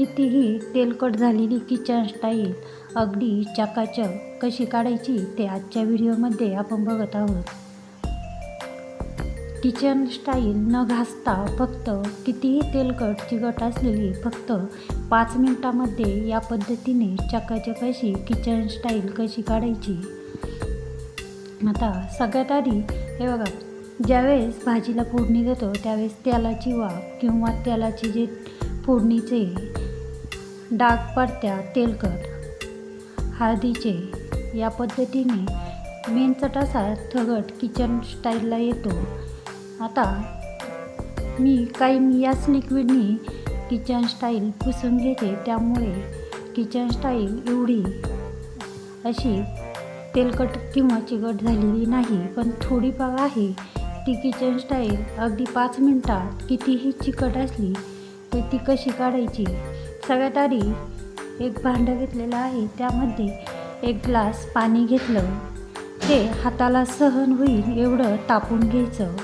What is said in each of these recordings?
कितीही तेलकट झालेली किचन स्टाईल अगदी चकाचक कशी काढायची ते आजच्या व्हिडिओमध्ये आपण बघत आहोत. किचन स्टाईल न घासता फक्त कितीही तेलकट चिकट असलेली फक्त पाच मिनटामध्ये या पद्धतीने चकाचक अशी किचन स्टाईल कशी काढायची? आता सगळ्यात आधी हे बघा ज्यावेळेस भाजीला फोडणी देतो त्यावेळेस तेलाची वाफ किंवा तेलाचे जे फोडणीचे डाग पडत्या तेलकट. हळदीचे या पद्धतीने मेन चटासा थगट किचन स्टाईलला येतो. आता मी काही मी याच लिक्विडनी किचन स्टाईल पुसून घेते. त्यामुळे किचन स्टाईल एवढी अशी तेलकट किंवा चिकट झालेली नाही. पण थोडीफार आहे. ती किचन स्टाईल अगदी पाच मिनटात कितीही चिकट असली तर ती कशी काढायची? सगळ्यात आधी एक भांडं घेतलेलं आहे त्यामध्ये एक ग्लास पाणी घेतलं. ते हाताला सहन होईल एवढं तापून घ्यायचं.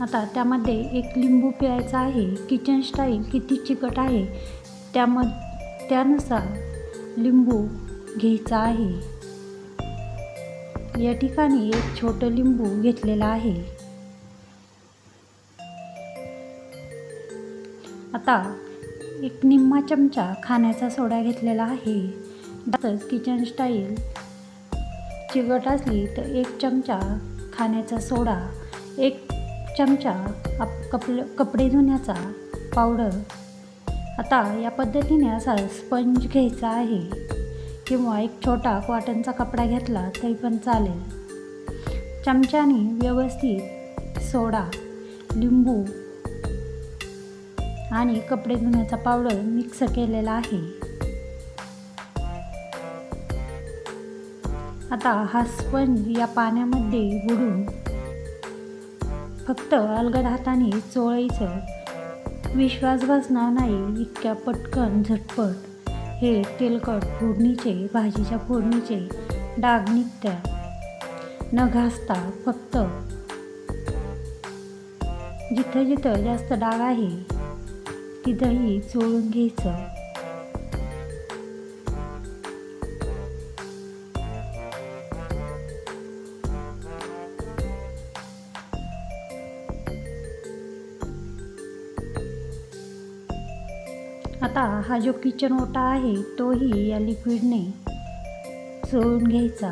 आता त्यामध्ये एक लिंबू पिळायचा आहे. किचन स्टाईल किती चिकट आहे. त्याम त्यानुसार लिंबू घ्यायचा आहे. या ठिकाणी एक छोटं लिंबू घेतलेलं आहे. आता एक निम्मा चमचा खाण्याचा सोडा घेतलेला आहे. तसंच किचन स्टाईल चिकट असली तर एक चमचा खाण्याचा सोडा एक चमचा आप कपल कपडे धुण्याचा पावडर आता या पद्धतीने असा स्पंज घ्यायचा आहे. किंवा एक छोटा कॉटनचा कपडा घेतला तरी पण चालेल. चमच्याने व्यवस्थित सोडा लिंबू आणि कपडे धुण्याचा पावडर मिक्स केलेला आहे. आता हा स्पंज या पाण्यामध्ये बुडून फक्त अलगद हाताने चोळायचं. विश्वास बसणार नाही इतक्या पटकन झटपट. हे तेलकट फोडणीचे भाजीच्या फोडणीचे डाग निघत्या. न घासता फक्त जिथं जिथं जास्त डाग आहे तिथंही चोळून घ्यायचं. आता हा जो किचन ओटा आहे तोही या लिक्विडने चोळून घ्यायचा.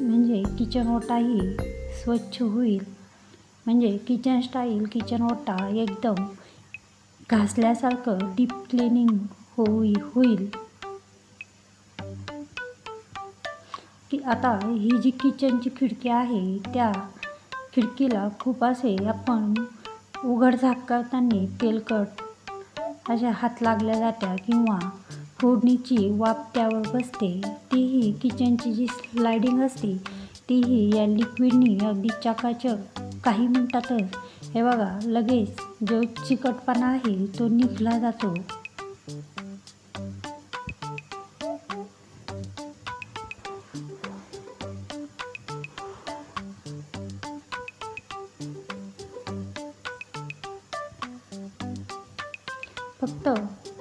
म्हणजे किचन ओटाही स्वच्छ होईल. म्हणजे किचन स्टाईल किचन ओटा एकदम घासल्यासारखं डीप क्लिनिंग होई होईल. की आता ही जी किचनची खिडकी आहे त्या खिडकीला खूप असे आपण उघड झाक करताना तेलकट अशा हात लागल्या जात्या किंवा फोडणीची वाफ त्यावर बसते. तीही किचनची जी स्लायडिंग असते तीही या लिक्विडनी अगदी चकाचक काही मिनटातच हे बघा लगेच जो चिकटपणा आहे तो निघला जातो. फक्त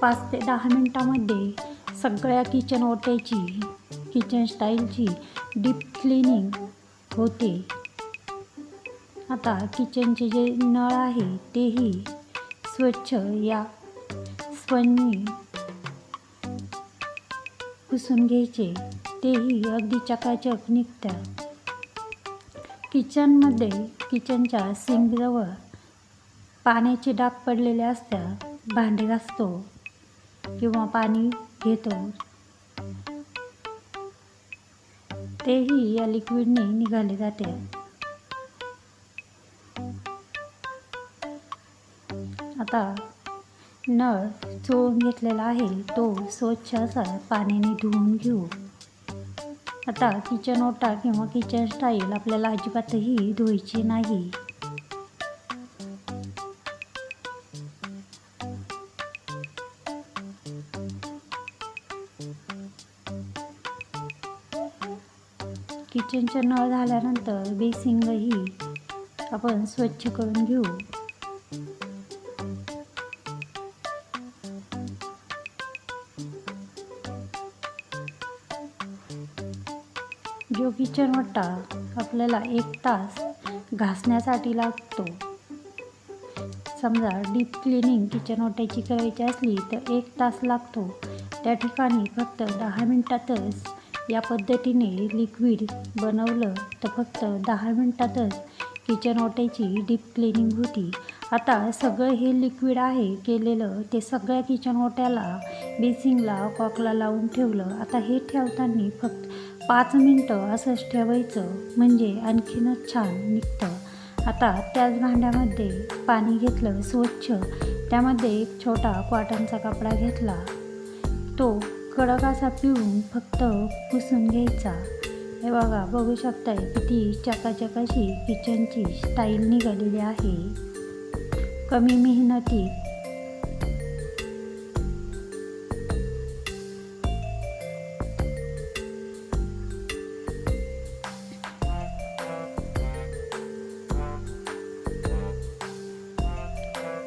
पाच ते दहा मिनटामध्ये सगळ्या किचन ओट्याची किचन स्टाईलची डीप क्लिनिंग होते. आता किचनचे जे नळ आहे तेही स्वच्छ या स्पंजनी पुसून घ्यायचे. तेही अगदी चकाचक निघतात किचनमध्ये किचनच्या सिंकजवळ पाण्याचे डाग पडलेले असतात भांडे घासतो किंवा पाणी घेतो. तेही या लिक्विडने निघाले जाते. आता. नळ चोळून घेतलेला आहे. तो स्वच्छ असा पाण्याने धुवून घेऊ. आता किचन ओटा किंवा किचन स्टाईल आपल्याला अजिबातही धुवायची नाही. किचनचे नळ झाल्यानंतर बेसिंगही आपण स्वच्छ करून घेऊ. किचन वट्टा आपल्याला एक तास घासण्यासाठी लागतो. समजा डीप क्लिनिंग किचन ओट्याची करायची असली तर एक तास लागतो. त्या ठिकाणी फक्त दहा मिनटातच या पद्धतीने लिक्विड बनवलं तर फक्त दहा मिनटातच किचन ओट्याची डीप क्लिनिंग होती. आता सगळं हे लिक्विड आहे केलेलं ते सगळ्या किचन ओट्याला बेसिंगला कॉकला लावून ठेवलं. आता हे ठेवताना फक्त पाच मिनटं असंच ठेवायचं म्हणजे आणखीनच छान निघतं. आता त्याच भांड्यामध्ये पाणी घेतलं स्वच्छ. त्यामध्ये एक छोटा कॉटनचा कपडा घेतला. तो कडक असा पिळून फक्त पुसून घ्यायचा. हे बघा बघू शकताय किती चकाचक अशी किचनची स्टाईल निघालेली आहे. कमी मेहनतीत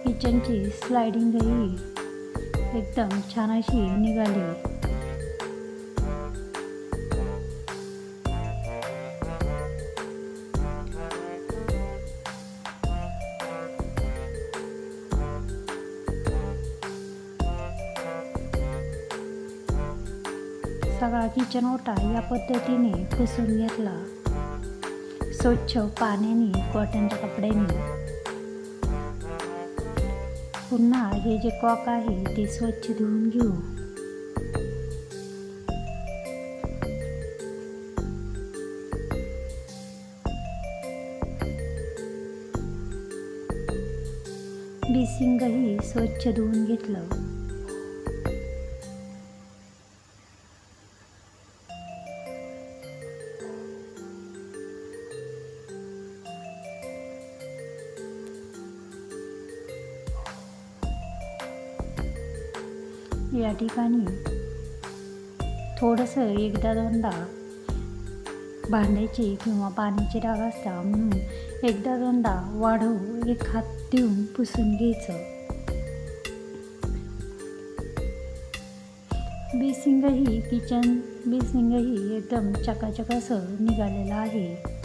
किचनची स्लायडिंगही एकदम छान अशी निघाली. सगळा किचन ओटा या पद्धतीने पुसून घेतला. स्वच्छ पाण्याने कॉटनच्या कपड्यांनी. पुन्हा हे जे कॉक आहे ते स्वच्छ धुवून घेऊ. बेसिंगही स्वच्छ धुवून घेतलं. या ठिकाणी थोडंसं एकदा दोनदा भांड्याची किंवा पाण्याची डाग असता म्हणून एकदा दोनदा वाढवू एक हात देऊन पुसून घ्यायचं. बेसिंगही किचन बेसिंगही एकदम चकाचक असं निघालेलं आहे.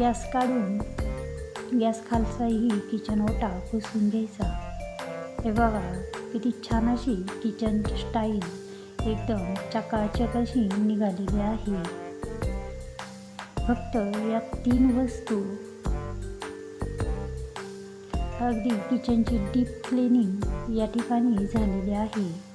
गॅस काढून गॅस खालचाही किचन ओटा पुसून घ्यायचा. हे बघा किती छान अशी किचन स्टाईल एकदम चकाचक अशी निघालेली आहे. फक्त या तीन वस्तू अगदी किचनची डीप क्लिनिंग या ठिकाणी झालेली आहे